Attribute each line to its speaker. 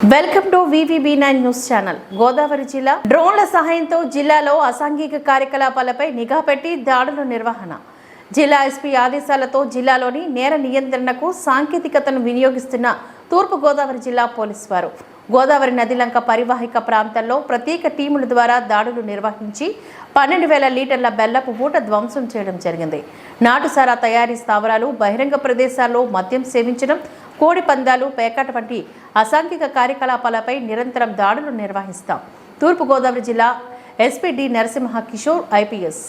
Speaker 1: Welcome to VVB nine news channel. Godavari జిల్లా డ్రోన్ల సహాయంతో జిల్లాలో అసాంఘిక కార్యకలాపాలపై నిఘా పెట్టి దాడుల నిర్వహణ. జిల్లా ఎస్పీ ఆదేశాలతో జిల్లాలోని నేర నియంత్రణకు సాంకేతికతను వినియోగిస్తున్న తూర్పు గోదావరి జిల్లా పోలీసు వారు గోదావరి నదిలంక పరివాహిక ప్రాంతాల్లో ప్రత్యేక టీముల ద్వారా దాడులు నిర్వహించి పన్నెండు వేల లీటర్ల బెల్లపు పూట ధ్వంసం చేయడం జరిగింది. నాటుసారా తయారీ స్థావరాలు బహిరంగ ప్రదేశాల్లో మద్యం సేవించడం కోడి పందాలు పేకాట వంటి అసాంఘిక కార్యకలాపాలపై నిరంతరం దాడులు నిర్వహిస్తాం. తూర్పుగోదావరి జిల్లా SP D Narasimha Kishore IPS.